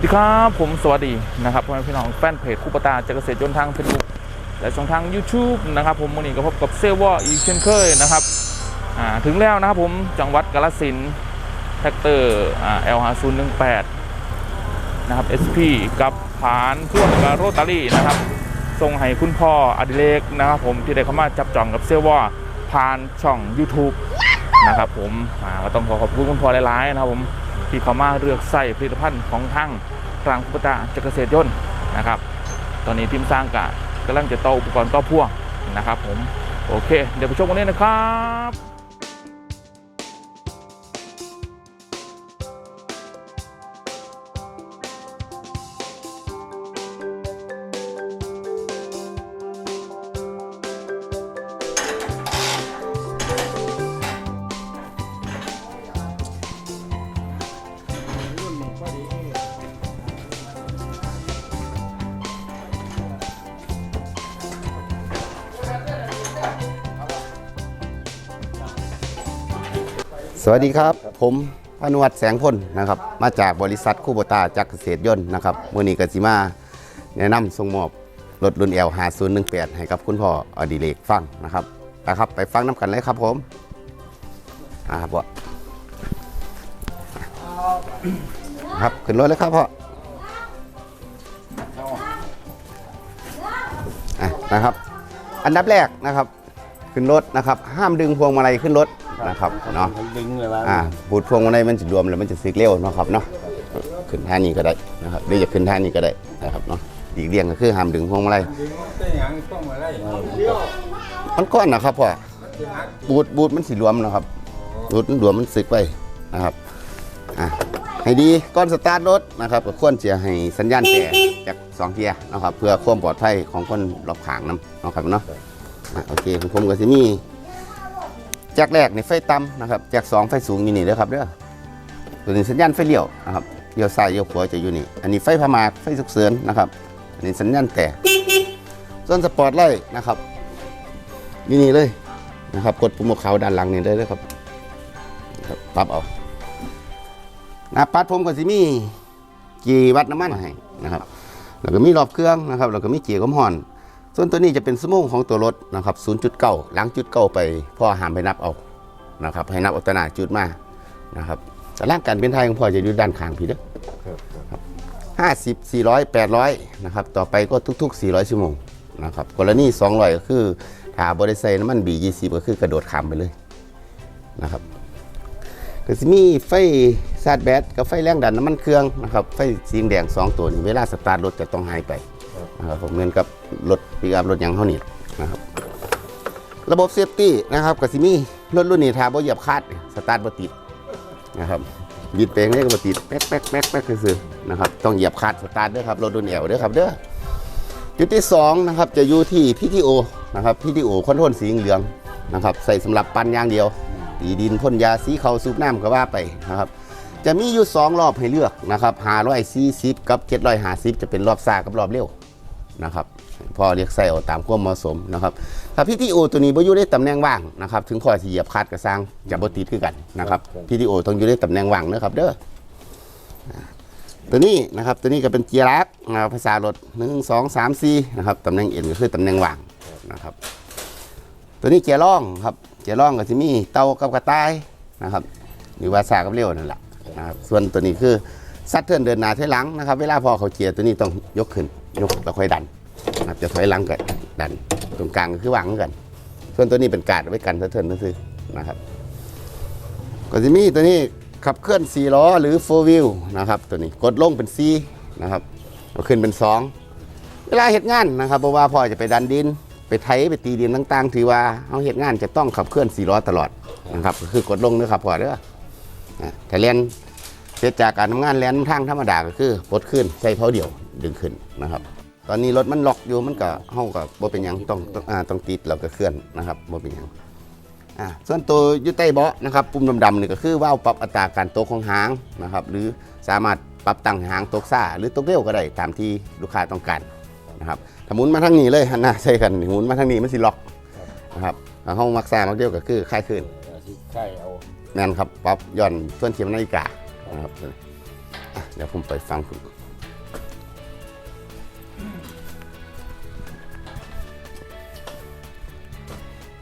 สวัสดีครับ ผมสวัสดีนะครับพ่อแม่พี่น้องแฟนเพจคู่ปตาจากเกษตรยนต์ทางเฟซบุ๊กและช่องทาง YouTube นะครับผมวันนี้ก็พบกับเซวออีกเช่นเคยนะครับถึงแล้วนะครับผมจังหวัดกาฬสินธุ์แท็กเตอร์อ่า L5018 นะครับ SP กับผานพ่วงกับโรตารี่นะครับส่งให้คุณพ่ออดิเรกนะครับผมที่ได้เข้ามาจับจองกับเซวอผ่านช่อง YouTube นะครับผมก็ต้องขอขอบคุณคุณพ่อหลายๆนะครับผม ที่เขามาเลือกใส่ผลิตภัณฑ์ของทางกลางพุปตาจักรเกษตรยนต์นะครับ ตอนนี้ทีมสร้างกะกำลังจะต่ออุปกรณ์ต่อพ่วงนะครับ ผมโอเค เดี๋ยวไปชมกันเลยนะครับ สวัสดีครับ ผมพานุวัฒน์แสงพลนะครับ มาจากบริษัทคูโบตาจากเกษตรยนต์นะครับมื่อนี้กสิมาแนะนำส่งมอบรถรุ่น L 5 0 1 8ให้กับคุณพ่ออดิเรกฟังนะครับนะครับ ไปฟังน้ำกันเลยครับผมอ่าบ่ครับขึ้นรถเลยครับพ่ออะนะครับ อันดับแรกนะครับ ขึ้นรถนะครับ ห้ามดึงพวงมาลัยขึ้นรถนะครับเนาะมันดึงเลยว่าอ่าบูดพวงมาลัยมันจะรวมแล้วมันจะสึกเร็วเนาะครับเนาะขึ้นท่านี้ก็ได้นะครับหรือจะขึ้นท่านี้ก็ได้นะครับเนาะอีกเรียงก็คือห้ามดึงพวงมาลัยดึงมันเป็นอย่างต้องมาไล่มันก้อนนะครับพ่อบูดบูดมันสิรวมนะครับบูดมันรวมมันสึกไปนะครับอะให้ดีก้อนสตาร์ทรถนะครับก็ควรจะให้สัญญาณแต่จากสองเทียร์นะครับ เพื่อความปลอดภัยของคนรอบข้างนํเนาะครับเนาะ อะโอเคของผมก็จะมีแจ็คแรกในไฟต่ำนะครับแจ็คสองไฟสูงอยู่นี่เด้อครับเด้อตัวนี้สัญญาณไฟเลี้ยวนะครับเลี้ยวซ้ายเลี้ยวขวาจะอยู่นี่ อันนี้ไฟพามาไฟสุกเสริญนะครับ อันนี้สัญญาณแต่ส่วนสปอร์ตไลท์นะครับนี่นี่เลยนะครับ กดปุ่มขาวด้านหลังนี่ได้เลยครับครับปรับเอาหน้าปัดผมก็สิมีกีวัดน้ำมันให้นะครับ แล้วก็มีรอบเครื่องนะครับ แล้วก็มีเกียร์ความร้อน ส่วนตัวนี้จะเป็นสมองของตัวรถนะครับ0.9หลังจุดเก้าไปพ่อหามไปนับเอานะครับให้นับอัตนาจุดมานะครับแต่ร่างการเป็นไทยของพ่อจะอยู่ด้านข้างพี่เด้อห้าสิบสี่ร้อยแปดร้อยนะครับต่อไปก็ทุก ๆ 400 ชั่วโมงนะครับกรณี200 ก็คือถ้าบริษัทน้ำมันบียี่สิบก็คือกระโดดข้ามไปเลยนะครับก็จะมีไฟซาดแบตกับไฟแรงดันน้ำมันเครื่องนะครับไฟสีแดงสองตัวนี้เวลาสตาร์ทรถจะต้องหายไป นะครับผมเหมือนกับรถปีกับรถยางเท่านี้นะครับ ระบบเซฟตี้นะครับก็สิมี่รถรุ่นนี้ถ้าบ่เหยียบคาดสตาร์ทบ่ติดนะครับบิดเปลงนี่ก็มาติดแป๊กแป๊กแป๊กแป๊กคือนะครับต้องเหยียบคลัดสตาร์ทด้วยครับรถรุ่นแอลด้วยครับเด้อจุดที่สองนะครับจะอยู่ที่ PTO นะครับ PTO คอนโทรลสีเหลืองนะครับใส่สำหรับปั่นยางเดียวตีดินพ่นยาสีเขาสูบน้ำก็ว่าไปนะครับจะมีอยู่สองรอบให้เลือกนะครับ540กับ750 จะเป็นรอบซ่ากับรอบเร็ว นะครับพอเรียกใส่เอาตามความเหมาะสมนะครับถ้าพีทีโอตัวนี้บ่อยู่ในตำแหน่งว่างนะครับถึงพอสิเหยียบคลัดกระซังจะบ่ติดคือกันนะครับพีทีโอต้องอยู่ในตำแหน่งว่างนะครับเด้ออ่าตัวนี้นะครับตัวนี้ก็เป็นเกียร์ลักนะครับภาษารถ1 2 3 4นะครับตำแหน่งเอ็นก็คือตำแหน่งว่างนะครับตัวนี้เกียร์ร่องครับเกียร์ร่องก็จะมีเตากับกระต่ายนะครับหรือว่าสากับเร็วนั่นแหละนะครับส่วนตัวนี้คือซัดเทิร์นเดินหน้าถอยหลังนะครับ เวลาพอเขาเกียร์ตัวนี้ต้องยกขึ้น ยกแล้วค่อยดันนะครับจะถอยหลังกันดัน ตรงกลางก็คือวางเหมือนกัน ส่วนตัวนี้เป็นการดไว้กันเทินนั่นคือนะครับก็จะมีตัวนี้ขับเคลื่อน4ล้อหรือ4 wheel นะครับตัวนี้กดลงเป็น C นะครับขึ้นเป็น 2 เวลาเหตุงานนะครับเพราะว่าพ่อจะไปดันดิน ไปไถไปตีดินต่างๆ ถือว่าเอาเหตุงานจะต้องขับเคลื่อน4ล้อตลอดนะครับคือกดลงนะครับพ่อเด้อนะถ้าเรียนเสร็จจากการทำงานแลนทางธรรมดาก็คือปลดขึ้นใช้เท้าเดียว ดึงขึ้นนะครับ ตอนนี้รถมันล็อกอยู่มันก็เฮาก็บ่เป็นหยังต้องต้องอ่าต้องติดแล้วก็เคลื่อนนะครับบ่เป็นหยังอ่าส่วนตัวอยู่ใต้เบาะนะครับปุ่มดำๆนี่ก็คือว่าวปรับอัตราการตกของหางนะครับ หรือสามารถปรับตั้งหางตกซ่าหรือตกเร็วก็ได้ตามที่ลูกค้าต้องการนะครับถ้าหมุนมาทางนี้เลยหันหน้าใส่กันนี่หมุนมาทางนี้มันสิล็อกนะครับถ้าเฮามักซ่ามักเดียวก็คือคลายขึ้น ใช่เอาแม่นครับปรับย่อนส่วนเทียมนาฬิกานะครับอะดี๋ยวผมไปฟังคุณ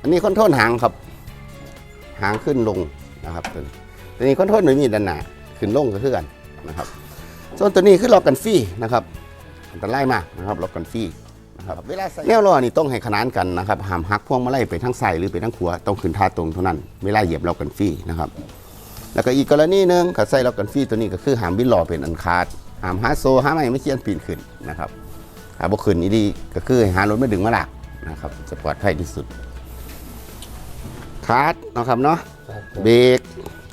นนี้คอนโทรลหางครับ หางขึ้นลงนะครับตัวนี้ตัวนี้คอนโทรลหน่วยมีด้านหน้าขึ้นลงก็คือกันนะครับ ส่วนตัวนี้คือล็อกกันฟรีนะครับอันตรายมากนะครับล็อกกันฟรีนะครับเวลาใส่แนวล้อนี่ต้องให้ขนานกันนะครับห้ามหักพวงมาลัยไปทั้งใส่หรือไปทั้งขวาต้องขึ้นท่าตรงเท่านั้น เวลาเหยียบล็อกกันฟรีนะครับแล้วก็อีกกรณีหนึ่งขัดใส่ล็อกกันฟรีตัวนี้ก็คือหามบินล้อเป็นอันขาดหามหาโซหาไม่ไม่เชียนปีนขึ้นนะครับหาบ่ขึ้นนี่ดีก็คือให้หารถไม่ดึงมาหลักนะครับจะปลอดภัยที่สุด คาร์ดนะครับเนาะเบรก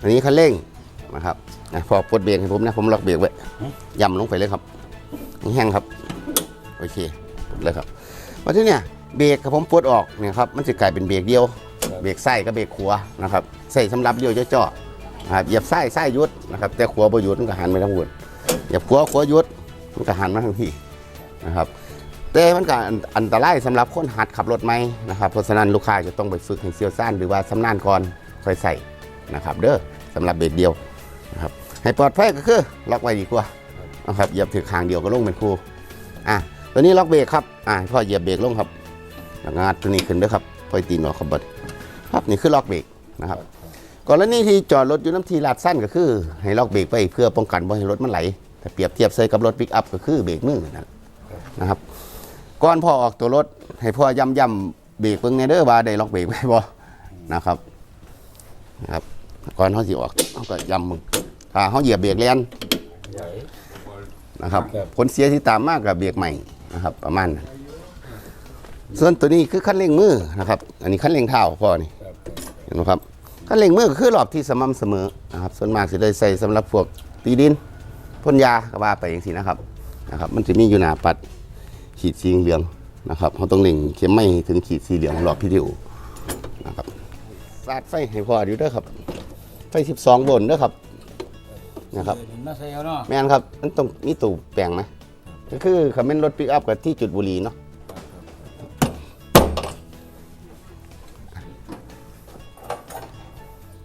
อันนี้คันเร่งนะครับนะพอปลดเบรกให้ผมนะผมล็อกเบรกไว้ย่ำลงไปเลยครับแห้งๆครับโอเคปลดเลยครับมาที่เนี่ยเบรกครับผมปลดออกเนี่ยครับมันจะกลายเป็นเบรกเดียว เบรกไส้กับเบรกขวานะครับใส่สำหรับเดียวเจาะๆนะครับเหยียบไส้ไส้ยุดนะครับแต่ขวาประยุทธ์มันก็หันไปทางหุ่นเหยียบขวาขวายุดมันก็หันมาทางที่นะครับ แต่มันก็อันอันตรายสำหรับคนหัดขับรถไหมนะครับเพราะฉะนั้นลูกค้าจะต้องไปฝึกให้เซียวซ่านหรือว่าสำนานก่อนค่อยใส่นะครับเด้อสำหรับเบ็ดเดียวนะครับให้ปลอดภัยก็คือล็อกไว้ดีกว่านะครับเหยียบถือคางเดียวก็ลงเป็นครูอะตัวนี้ล็อกเบรกครับอะพ่อเหยียบเบรกลงครับแล้วงาดตัวนี้ขึ้นเด้อครับพ่อตีนออกครับบดครับนี่คือล็อกเบรกนะครับกรณีที่จอดรถอยู่น้ำทีลาดสั้นก็คือ ให้ล็อกเบรกไปเพื่อป้องกันบ่ให้รถมันไหลแต่เปรียบเทียบใส่กับรถปิกอัพก็คือเบรกมือนะครับ ก่อนพ่อออกตัวรถ ให้พ่อย้ำย้ำๆเบรกเบิ่งในเด้อว่าได้ล็อกเบรกไว้บ่นะครับนะครับ ก่อนเขาสิออกเขาก็ย้ำมึงถ้าเขาเหยียบเบรกแลนนะครับ ผลเสียที่ตามมากกับเบรกใหม่นะครับ ประมาณนั้นส่วนตัวนี้คือคันเร่งมือนะครับ อันนี้คันเร่งเท้าพอนี่เห็นไหมครับคันเร่งมือก็คือรอบที่สม่ำเสมอนะครับ ส่วนมากสิได้ใส่สำหรับพวกตีดินพ่นยาก็ว่าไปอย่างนี้นะครับนะครับ มันจะมีอยู่หน้าปัด ขีดสีเหลืองนะครับเขาต้องเล่งเข็มไม่ถึงขีดสีเหลืองรอบพิดีโอนะครับสาดไฟให้พออยู่เด้อครับไฟ12โวลต์เด้อครับนะครับมาใส่เอาเนาะแม่นครับมันต้องมีตู้แปลงไหมก็คือคันเป็นรถปิกอัพกับที่จุดบุหรี่เนาะ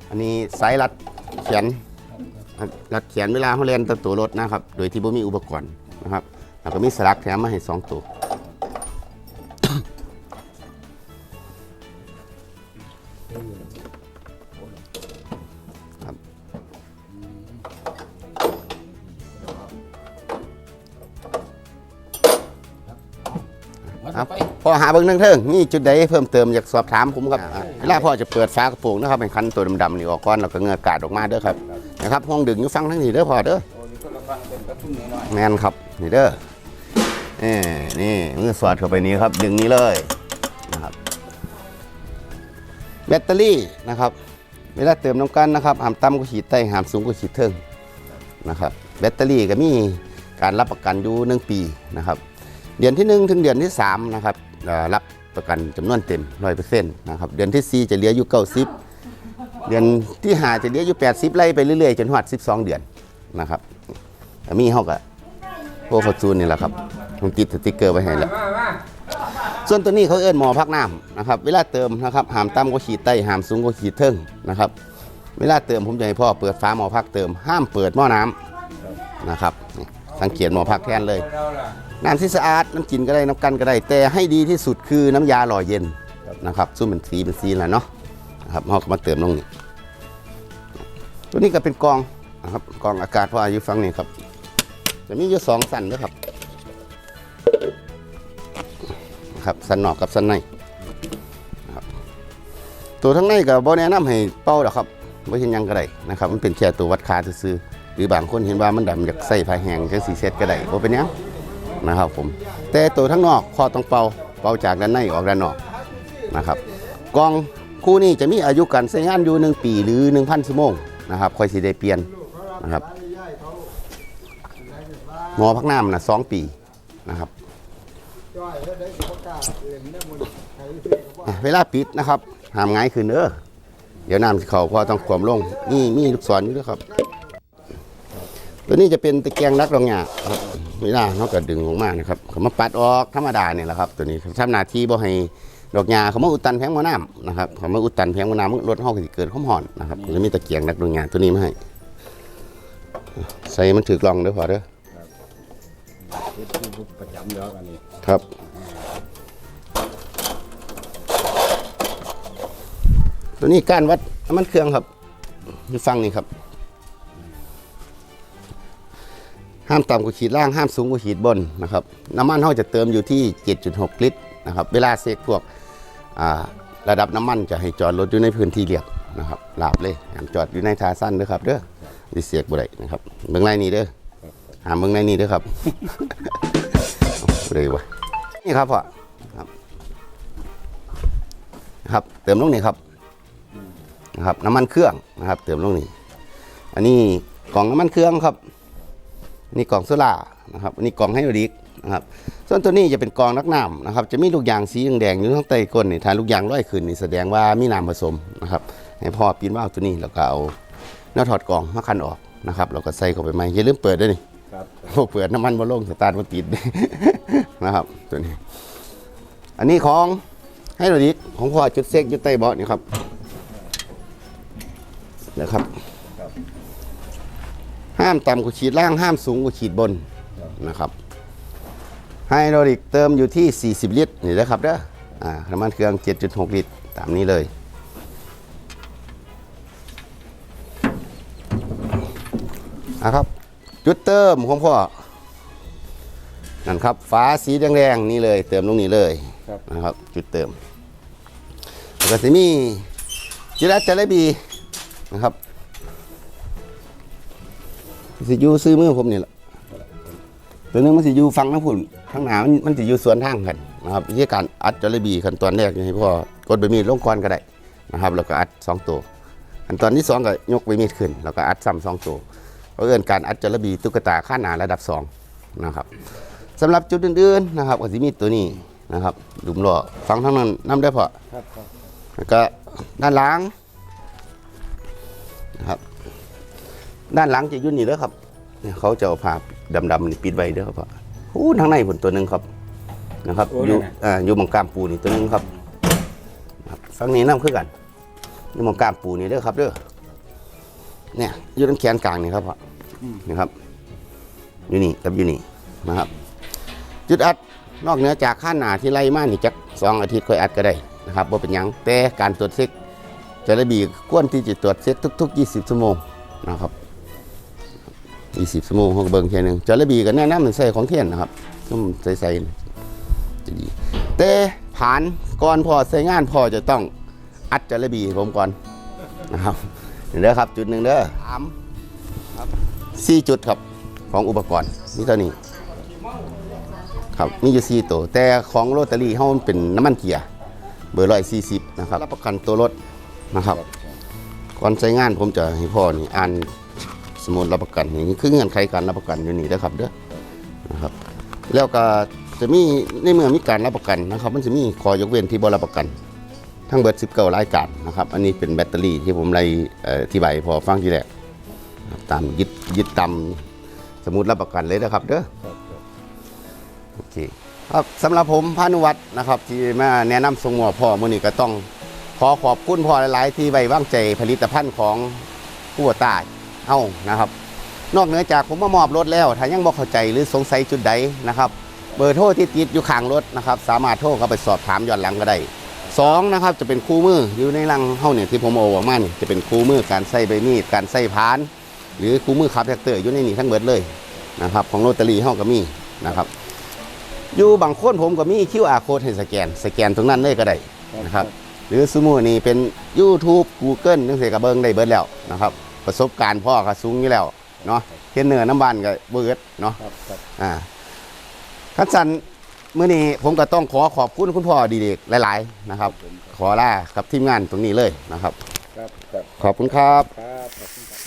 อันนี้สายรัดแขนรัดแขนเวลาเขาเล่นตัวตัวรถนะครับ โดยที่บ่มีอุปกรณ์นะครับ แล้วก็มีสลักแถมมาให้สองตัวมาครับไปพอหาเบิ้งเทิงๆนี่จุดใดเพิ่มเติมอยากสอบถามผมครับอ่าเวลาพ่อจะเปิดฝากระโปรงนะครับเป็นคันตัวดำๆนี่ออกก่อนแล้วก็เงือกาดออกมาเด้อครับนะครับห้องดึงอยู่ฟังทั้งนี้เด้อพ่อเด้อ โอ้นี่ก็ระวังเป็นกระทุ่มน้อย แมนครับ นี่เด้อ นี่นี่มือสอดเข้าไปนี้ครับดึงนี้เลยนะครับแบตเตอรี่นะครับเวลาเติมน้ำกันนะครับหามต่ำก็ขีดใต้หามสูงก็ขีดเทิงนะครับแบตเตอรี่ก็มีการรับประกันอยู่หนึ่งปีนะครับเดือนที่ 1 ถึงเดือนที่3นะครับรับประกันจำนวนเต็ม100%นะครับเดือนที่ 4 จะเหลืออยู่90เดือนที่5จะเหลืออยู่80ไล่ไปเรื่อยๆ จนหอด12เดือนนะครับมีเขาก็พวกฟอร์จูนนี่แหละครับ ผมติดสติ๊กเกอร์ไว้ให้แล้วส่วนตัวนี้เขาเอื้อนหมอพักน้ำนะครับ เวลาเติมนะครับหามต่ำก็ขีดใต้หามสูงก็ขีดเทิงนะครับ เวลาเติมผมจะให้พ่อเปิดฝาหมอพักเติม ห้ามเปิดหม้อน้ำนะครับนี่สังเกตหมอพักแทนเลยเราล่ะน้ำที่สะอาดน้ำกินก็ได้น้ำกันก็ได้ แต่ให้ดีที่สุดคือน้ำยาหล่อเย็นนะครับซึ่งเป็นสีเป็นสีแหละเนาะนะครับเราก็มาเติมลงนี่ตัวนี้ก็เป็นกรองนะครับกรองอากาศเพราะอายุฟังนี่ครับจะมีอยู่สองสันด้วยครับ ครับสันนอกกับสันในครับตัวทั้งในกับบอแนะนำให้เป่าหรอกครับไม่เห็นยังก็ได้นะครับ มันเป็นแค่ตัววัดค่าซื่อๆหรือบางคนเห็นว่ามันดำอยากใส่ผ้าแห้งจังสีเซตก็ได้บ่เป็นหยังนะครับผมแต่ตัวทั้งนอกพอต้องเป่าเป่าจากด้านในออกด้านนอกนะครับกองคู่นี้จะมีอายุการใช้งานอยู่หนึ่งปีหรือ 1,000ชั่วโมงนะครับค่อยสิได้เปลี่ยนนะครับหมอพักน้ำนะสองปีนะครับ เวลาปิดนะครับห้ามง่ายขึ้นเด้อเดี๋ยวน้ำเขาพอต้องควมลงนี่มีลูกศรอยู่ด้วยครับ ตัวนี้จะเป็นตะแกรงรักรองหยาครับเวลาเขาก็ดึงออกมานะครับเขามาปัดออกธรรมดาเนี่ยแหละครับ ตัวนี้ทำหน้าที่บ่ให้ดอกหญ้าเขามาอุดตันแพงมะน้ำนะครับเขามาอุดตันแพงมะน้ำรถเขาก็สิเกิดข้อมหอนนะครับแล้วมีตะเกียงรักรองหยาตัวนี้มาให้ใส่มันถือกล่องเด้อพอเด้อประจำเด้อกันนี่ ครับ ตัวนี้การวัดน้ำมันเครื่องครับอยู่ฟังนี่ครับ ห้ามต่ำกว่าขีดล่างห้ามสูงกว่าขีดบนนะครับ น้ำมันเขาจะเติมอยู่ที่ 7.6 ลิตรนะครับ เวลาเซกพวกระดับน้ำมันจะให้จอดรถอยู่ในพื้นที่เรียบนะครับลาบเลยห้ามจอดอยู่ในทาสั้นเด้อครับเด้อดิเสียกบ่ได้นะครับเบื้องในนี้เด้อหามเบื้องในนี้เด้อครับ เลยวะนี่ครับพ่อครับ ครับ เติมลงนี่ครับนะครับ น้ำมันเครื่องนะครับ เติมลงนี่อันนี้กล่องน้ำมันเครื่องครับนี่กล่องโซล่านะครับอันนี้กล่องไฮดรอลิกนะครับ ส่วนตัวนี้จะเป็นกล่องนักน้ำนะครับ จะมีลูกยางสีแดงอยู่ข้างใต้ก้นนี่ถ้าลูกยางร้อยขึ้นนี่แสดงว่ามีน้ำผสมนะครับให้พ่อปีนว่าวตัวนี้แล้วก็เอาเนื้อถอดกล่องมาคันออกนะครับแล้วก็ใส่เข้าไปใหม่อย่าลืมเปิดด้วยนี่ ครับพวกเปิดน้ำมันบ่ลงสตาร์ทบ่ติดนะครับตัวนี้ อันนี้ของให้เราดิของพ่อจุดเซ็กอยู่ใต้เบาะนี่ครับนะครับ ห้ามต่ำกว่าขีดล่างห้ามสูงกว่าขีดบนนะครับไฮโดรลิกเติมอยู่ที่ 40 ลิตรนี่นะครับเด้ออ่าน้ำมันเครื่อง 7.6 ลิตร ตามนี้เลยนะครับ จุดเติมของพ่อนั่นครับฟ้าสีแดงๆนี่เลย เติมลงนี้เลยครับนะครับ จุดเติมแล้วก็สิมีจิรัตจาระบีนะครับสิอยูซื้อมือผมนี่แหละตัวหนึงมันสิอยูฟังน้ำผุ่นข้างหน้ามันมันสิอยูสวนทางกันนะครับวิธีการอัดจาระบีขั้นตอนแรกนี่ให้พ่อกดใบมีดลงก่อนก็ได้นะครับ แล้วก็อัดสองตัวขั้นตอนที่สองก็ยกใบมีดขึ้น แล้วก็อัดซ้ำสองตัว เขาเอิ้นการอัดจาระบีตุ๊กตาข้าหนาระดับสองนะครับสำหรับจุดอื่นๆนะครับก็จะมีตัวนี้นะครับหลุมล้อฟังทั้งนั้นน้ำได้พอครับครับแล้วก็ด้านหลังนะครับด้านหลังจะอยุ่นนี่เด้อครับเนี่ยเขาจะเอาผ้าดำๆนี่ปิดไว้เด้อครับพ่ออู้ทางในผลตัวหนึ่งครับนะครับอยู่อ่าอยู่หมองกามปูนี่ตัวหนึงครับครับฝั่งนี้น้ำคือกันอยู่หมองกามปูนี่เด้อครับเด้อเนี่ยอยู่ตรงแขนกลางนี่ครับพ่อ นี่ครับอยู่นี่กับอยู่นี่นะครับ จุดอัดนอกเหนือจากข้าหนาที่ไล่มานี่จักสองอาทิตย์ค่อยอัดก็ได้นะครับว่าเป็นยังแต่การตรวจเช็คจะระบีควรที่จะตรวจเช็คทุก ๆ 20ชั่วโมงนะครับ20ชั่วโมงเขาก็เบิ่งแค่หนึงจะระบีก็แนะนำมันใส่ของเทียนนะครับซุ่มใส่ๆจะดีแต่ผ่านก่อนพอใส่งานพอจะต้องอัดจะระบีผมก่อนนะครับเห็นเด้อครับจุดหนึ่งเด้อสามครับ สี่จุดครับของอุปกรณ์นี่เท่านี้ครับมีอยู่สี่ตัวแต่ของโรตารี่เฮามันเป็นน้ำมันเกียร์เบอร์ร้อยสี่สิบนะครับรับประกันตัวรถนะครับก่อนใช้งานผมจะให้พ่อนี่อ่านสมุดรับประกันนี่คือเงื่อนไขการรับประกันอยู่นี่นะครับเด้อนะครับแล้วก็จะมีในเมื่อมีการรับประกันนะครับ มันจะมีขอยกเว้นที่บ่รับประกัน ทั้งเบิด19รายการนะครับ อันนี้เป็นแบตเตอรี่ที่ผมไล่ที่ใบพอฟังทีแรก ตามยึดยึดตามสมุดรับประกันเลยนะครับเด้อครับครับโอเคครับสำหรับผมพานุวัฒน์นะครับ ที่มาแนะนำทรงหัวพ่อมือนี้ก็ต้อง ขอขอบคุณพ่อหลาย ๆ ที่ไว้วางใจผลิตภัณฑ์ของผู้ตายเอ้านะครับ นอกเหนือจากผมมามอบรถแล้ว ถ้ายังบ่เข้าใจหรือสงสัยจุดใดนะครับเบอร์โทรที่ติดอยู่ข้างรถนะครับ สามารถโทรเข้าไปสอบถามย้อนหลังก็ได้สองนะครับจะเป็นคู่มืออยู่ในรังเฮาเนี่ยที่ผมเอาออกมานี่จะเป็นคู่มือการใส่ใบมีดการใส่พาน หรือคู่มือขับแท็กเตอร์อยู่ในนี้ทั้งเบิดเลยนะครับของโรตารี่เฮาก็มีนะครับอยู่บางคนผมก็มี QR code ให้สแกน สแกนตรงนั้นเลยก็ได้นะครับหรือสมมุตินี่เป็น YouTube Google จังซี่ก็เบิ่งได้เบิดแล้วนะครับประสบการณ์พ่อก็สูงอยู่แล้วเนาะเฮ็ดเนื้อน้ำบานก็เบิดเนาะครับครับอ่าคันสันมื้อนี้ผมก็ต้องขอขอบคุณคุณพ่อดีเด็กหลาย ๆ นะครับ ขอลากับทีมงานตรงนี้เลยนะครับครับครับขอบคุณครับครับขอบคุณครับ